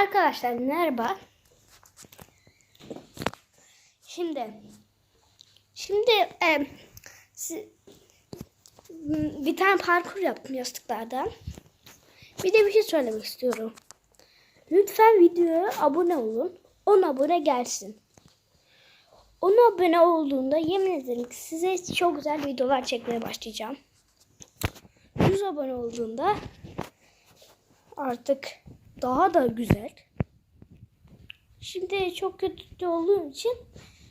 Arkadaşlar merhaba. Şimdi şimdi e, si- bir tane parkur yaptım yastıklardan. Bir de bir şey söylemek istiyorum. Lütfen videoya abone olun. 10 abone gelsin. 10 abone olduğunda yemin ederim size çok güzel videolar çekmeye başlayacağım. 100 abone olduğunda artık daha da güzel. Şimdi çok kötü olduğum için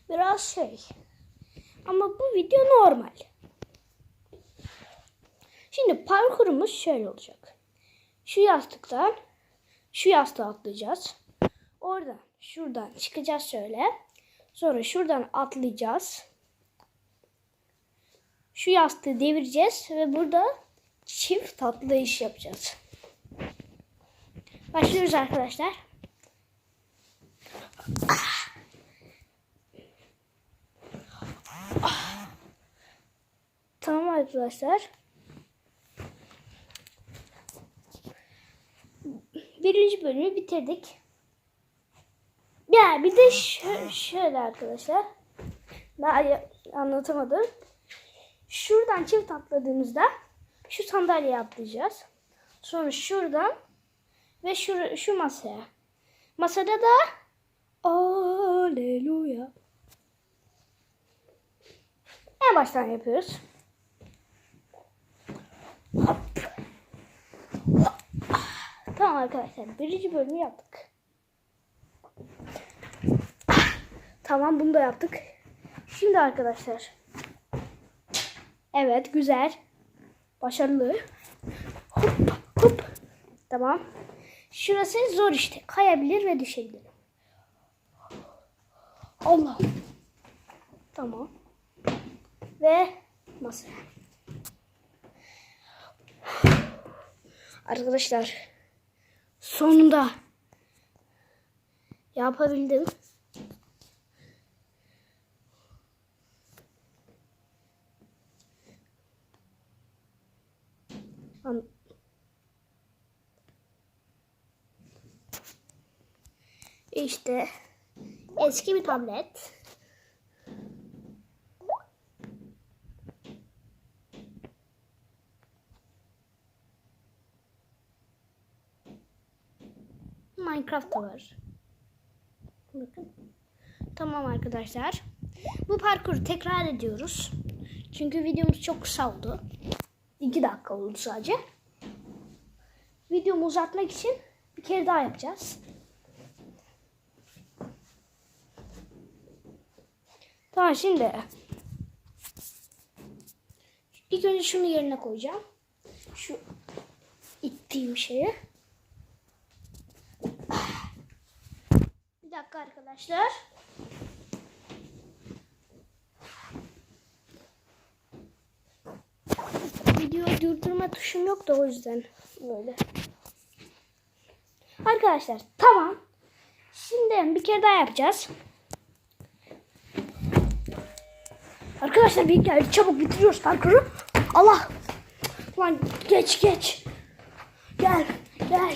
biraz şey. Ama bu video normal. Şimdi parkurumuz şöyle olacak. Şu yastıktan şu yastığa atlayacağız. Oradan şuradan çıkacağız şöyle. Sonra şuradan atlayacağız. Şu yastığı devireceğiz ve burada çift atlayış yapacağız. Başlıyoruz arkadaşlar. Tamam arkadaşlar. Birinci bölümü bitirdik. Ya bir de şö- şöyle arkadaşlar. Daha anlatamadım. Şuradan çift atladığımızda şu sandalyeye atlayacağız. Sonra şuradan ve şu, şu masaya. Masada da Aleluya. En baştan yapıyoruz. Hop. Tamam arkadaşlar. Birinci bölümü yaptık. Tamam bunu da yaptık. Şimdi arkadaşlar. Evet güzel. Başarılı. Hop hop. Tamam. Şurası zor işte. Kayabilir ve düşebilir. Allah. Tamam. Ve masaya. Arkadaşlar sonunda yapabildim. An- İşte eski bir tablet. Minecraft var. Bakın. Tamam arkadaşlar. Bu parkuru tekrar ediyoruz. Çünkü videomuz çok kısa oldu. 2 dakika oldu sadece. Videomu uzatmak için bir kere daha yapacağız. Tamam şimdi. İlk önce şunu yerine koyacağım. Şu ittiğim şeyi. Bir dakika arkadaşlar. Video durdurma tuşum yok da o yüzden böyle. Arkadaşlar tamam. Şimdi bir kere daha yapacağız. Arkadaşlar bir geldi çabuk bitiriyoruz parkuru. Allah. Lan geç geç. Gel gel.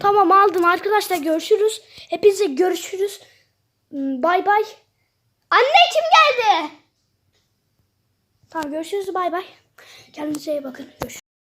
Tamam aldım arkadaşlar görüşürüz. Hepinize görüşürüz. Hmm, Bay bay. Anne kim geldi? Tamam görüşürüz bay bay. Kendinize iyi bakın. Görüşürüz.